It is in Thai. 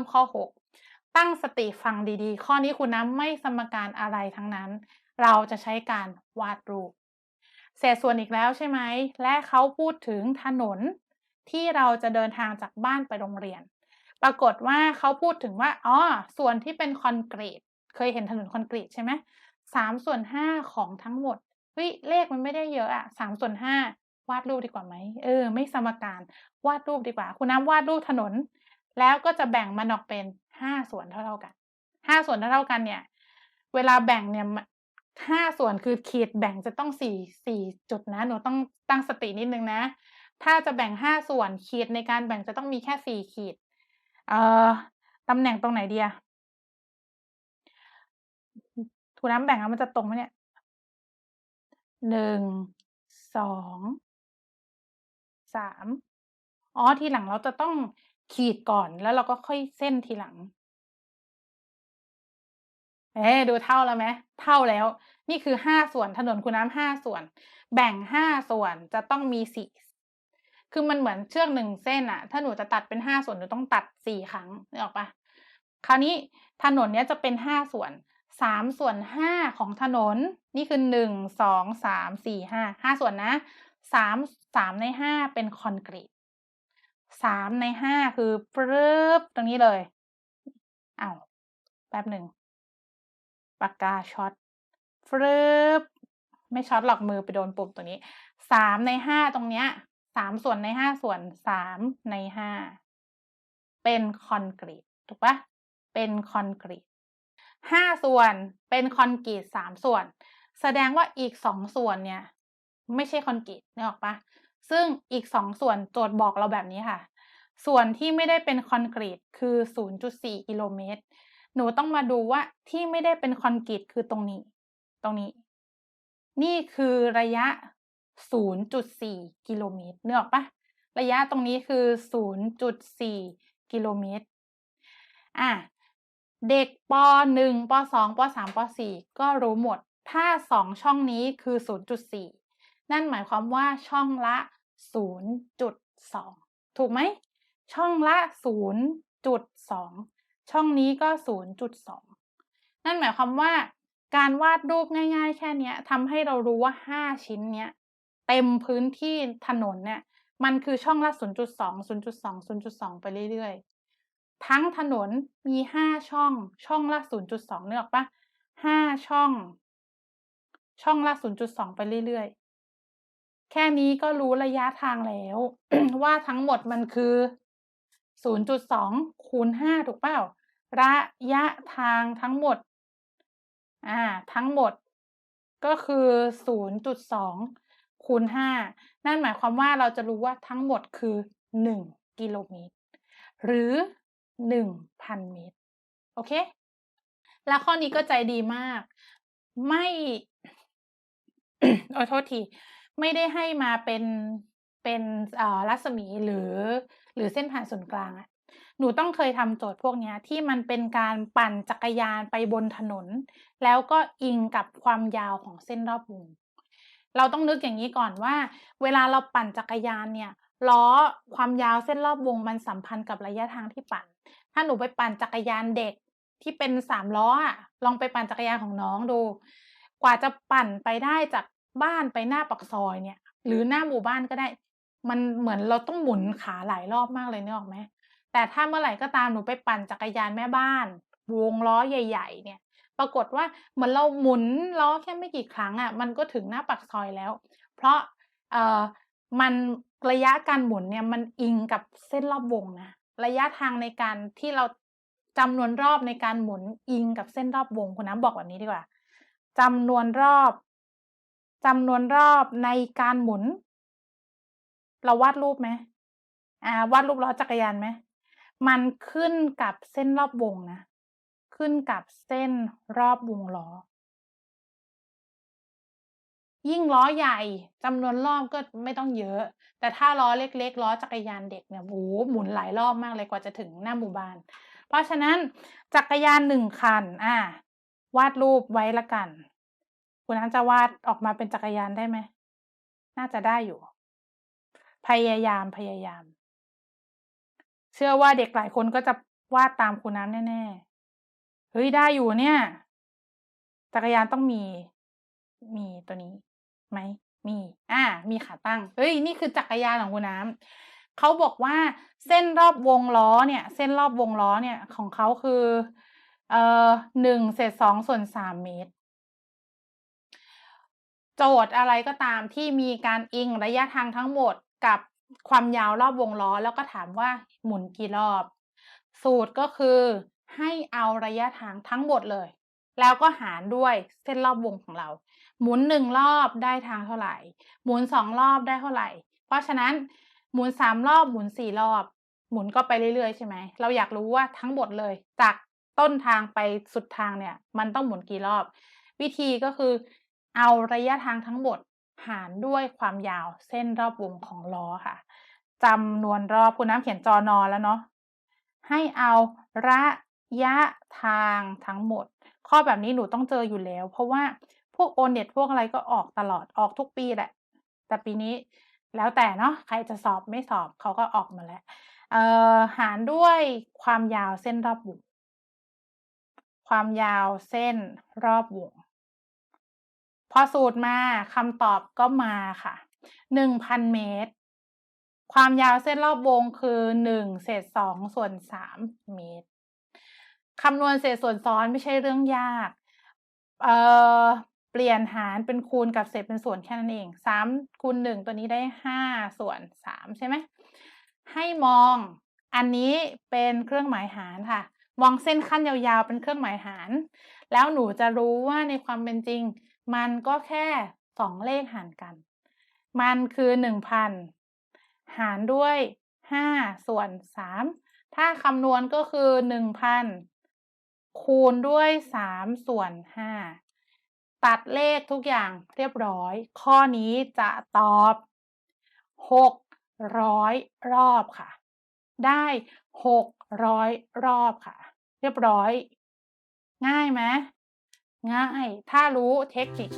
มข้อ 6 ตั้งสติฟังดีๆ ข้อนี้คุณน้ำไม่สมการอะไรทั้งนั้น เราจะใช้การวาดรูปเศษส่วนอีกแล้วใช่ไหม และเขาพูดถึงถนนที่เราจะเดินทางจากบ้านไปโรงเรียน ปรากฏว่าเขาพูดถึงว่า อ๋อ ส่วนที่เป็นคอนกรีต เคยเห็นถนนคอนกรีตใช่ไหมสามส่วนห้าของทั้งหมด เฮ้ย เลขมันไม่ได้เยอะอะสามส่วนห้าวาดรูปดีกว่าไหม เออ ไม่สมการ วาดรูปดีกว่า คุณน้ำวาดรูปถนน แล้วก็จะแบ่งมันออกเป็นห้าส่วนเท่าๆกันห้าส่วนเท่าๆกันเนี่ย เวลาแบ่งเนี่ยห้าส่วนคือขีดแบ่งจะต้องสี่สี่จุดนะ หนูต้องตั้งสตินิดนึงนะ ถ้าจะแบ่งห้าส่วนขีดในการแบ่งจะต้องมีแค่สี่ขีด เอ่อตำแหน่งตรงไหนเดีอะถูน้ำแบ่งแล้วมันจะตรงไหมเนี่ยหนึ่งสองสามอ๋อทีหลังเราจะต้อง ขีดก่อนแล้วเราก็ค่อยเส้นทีหลัง เอ๊ดูเท่าแล้วไหมเท่าแล้ว นี่คือห้าส่วนถนนคุณน้ำห้าส่วน แบ่งห้าส่วนจะต้องมีสี่คือมันเหมือนเชือกหนึ่งเส้นอะถ้าหนูจะตัดเป็นห้าส่วนหนูต้องตัดสี่ครั้งนึกออกปะคราวนี้ถนนเนี้ยจะเป็นห้าส่วนสามส่วนห้าของถนน นี่คือหนึ่งสองสามสี่ห้าห้าส่วนนะสามสามในห้าเป็นคอนกรีต สามในห้าคือปึ๊บตรงนี้เลยเอ้าวแป๊บหนึ่งปากกาช็อตปึ๊บไม่ช็อตหลอกมือไปโดนปุ่มตัวนี้สามในห้าตรงเนี้ยสามส่วนในห้าส่วนสามในห้าเป็นคอนกรีตถูกปะเป็นคอนกรีตห้าส่วนเป็นคอนกรีตสามส่วน แสดงว่าอีกสองส่วนเนี่ย ไม่ใช่คอนกรีตนึกออกปะ ซึ่งอีกสองส่วนโจทย์บอกเราแบบนี้ค่ะ ส่วนที่ไม่ได้เป็นคอนกรีตคือ 0.4 กิโลเมตร หนูต้องมาดูว่าที่ไม่ได้เป็นคอนกรีตคือตรงนี้ ตรงนี้ นี่คือระยะ 0.4 กิโลเมตรเนื้อออกปะระยะตรงนี้คือ 0.4 กิโลเมตร อะ เด็กป .1 ป .2 ป .3 ป .4 ก็รู้หมด ถ้า 2 ช่องนี้คือ 0.4 นั่นหมายความว่าช่องละ 0.2 ถูกไหม ช่องละ 0.2 ช่องนี้ก็ 0.2 นั่นหมายความว่าการวาดรูปง่าย ๆ แค่นี้ทำให้เรารู้ว่า 5 ชิ้นเนี้ยเต็มพื้นที่ถนนเนี่ยมันคือช่องละ 0.2 0.2 0.2 ไปเรื่อยๆ ทั้งถนนมี 5 ช่อง ช่องละ 0.2เนื้ออกปะ5 ช่อง ช่องละ 0.2 ไปเรื่อยๆ แค่นี้ก็รู้ระยะทางแล้ว ว่าทั้งหมดมันคือ 0.2 คูณ 5 ถูกเปล่า ระยะทางทั้งหมด อ่า ทั้งหมด ก็คือ 0.2 คูณห้านั่นหมายความว่าเราจะรู้ว่าทั้งหมดคือหนึ่งกิโลเมตร หรือหนึ่งพันเมตร โอเค แล้วข้อนี้ก็ใจดีมาก ไม่ขอโทษที ไม่ได้ให้มาเป็นเป็นรัศมีหรือหรือเส้นผ่านศูนย์กลางอะหนูต้องเคยทำโจทย์พวกนี้ที่มันเป็นการปั่นจักรยานไปบนถนน แล้วก็อิงกับความยาวของเส้นรอบวงเราต้องนึกอย่างนี้ก่อนว่า เวลาเราปั่นจักรยานเนี่ยล้อความยาวเส้นรอบวงมันสัมพันธ์กับระยะทางที่ปั่น ถ้าหนูไปปั่นจักรยานเด็กที่เป็นสามล้ออะลองไปปั่นจักรยานของน้องดู กว่าจะปั่นไปได้จาก บ้านไปหน้าปักซอยเนี่ย หรือหน้าหมู่บ้านก็ได้ มันเหมือนเราต้องหมุนขาหลายรอบมากเลยเนึกออกไหมแต่ถ้าเมื่อไหร่ก็ตามหนูไปปั่นจักรยานแม่บ้านวงล้อใหญ่ ๆ เนี่ย ปรากฏว่าเหมือนเราหมุนล้อแค่ไม่กี่ครั้งอะ่ะ มันก็ถึงหน้าปากซอยแล้ว เพราะเอ่อมันระยะการหมุนเนี่ยมันอิงกับเส้นรอบวงนะระยะทางในการที่เราจำนวนรอบในการหมุนอิงกับเส้นรอบวงคุณน้ำบอกแบบนี้ดีกว่าจำนวนรอบ จำนวนรอบในการหมุน เราวาดรูปไหมอ่าวาดรูปล้อจักรยานไหมมันขึ้นกับเส้นรอบวงนะขึ้นกับเส้นรอบวงล้อ ยิ่งล้อใหญ่จำนวนรอบก็ไม่ต้องเยอะ แต่ถ้าล้อเล็กๆล้อจักรยานเด็กเนี่ยโอ้หมุนหลายรอบมากเลยกว่าจะถึงหน้าหมู่บ้าน เพราะฉะนั้นจักรยานหนึ่งคัน อ่า วาดรูปไว้ละกัน คุณนั้นจะวาดออกมาเป็นจักรยานได้ไหม น่าจะได้อยู่ พยายามพยายาม เชื่อว่าเด็กหลายคนก็จะวาดตามครูน้ำแน่ๆ เฮ้ยได้อยู่เนี่ย จักรยานต้องมี มีตัวนี้ไหม?มี อ่า มีขาตั้ง เฮ้ย นี่คือจักรยานของครูน้ำเขาบอกว่าเส้นรอบวงล้อเนี่ย เส้นรอบวงล้อเนี่ย ของเขาคือ เอ่อ1เศษ2ส่วน3เมตร โจทย์อะไรก็ตามที่มีการอิงระยะทางทั้งหมดกับความยาวรอบวงล้อ แล้วก็ถามว่าหมุนกี่รอบ สูตรก็คือให้เอาระยะทางทั้งหมดเลย แล้วก็หารด้วยเส้นรอบวงของเรา หมุน1รอบได้ทางเท่าไหร่ หมุน2รอบได้เท่าไหร่ เพราะฉะนั้นหมุน3รอบหมุน4รอบ หมุนก็ไปเรื่อยๆใช่ไหมเราอยากรู้ว่าทั้งหมดเลย จากต้นทางไปสุดทางเนี่ย มันต้องหมุนกี่รอบ วิธีก็คือ เอาระยะทางทั้งหมดหารด้วยความยาวเส้นรอบวงของล้อค่ะจำนวนรอบครูน้ำเขียนจอนอ.แล้วเนาะให้เอาระยะทางทั้งหมด ข้อแบบนี้หนูต้องเจออยู่แล้ว เพราะว่าพวก O-NET พวกอะไรก็ออกตลอดออกทุกปีแหละ แต่ปีนี้แล้วแต่เนาะใครจะสอบไม่สอบเขาก็ออกมาแล้วเออหารด้วยความยาวเส้นรอบวงความยาวเส้นรอบวง อสูตรมาคำตอบก็มาค่ะ 1,000 เมตร ความยาวเส้นรอบวงคือ 1 เศษ 2 ส่วน 3 เมตรคำนวณเศษส่วนซ้อนไม่ใช่เรื่องยาก เอ่อ เปลี่ยนหารเป็นคูณกับเศษเป็นส่วนแค่นั้นเอง 3 คูณ 1 ตัวนี้ได้ 5 ส่วน 3 ใช่ไหม ให้มองอันนี้เป็นเครื่องหมายหารค่ะ มองเส้นขั้นยาวๆ เป็นเครื่องหมายหาร แล้วหนูจะรู้ว่าในความเป็นจริง มันก็แค่2เลขหารกัน มันคือ1,000หารด้วย5ส่วน3ถ้าคำนวณก็คือ1,000คูณด้วย3ส่วน5ตัดเลขทุกอย่างเรียบร้อย ข้อนี้จะตอบ600รอบค่ะ ได้600รอบค่ะ เรียบร้อย ง่ายไหม? ง่าย ถ้ารู้เทคนิค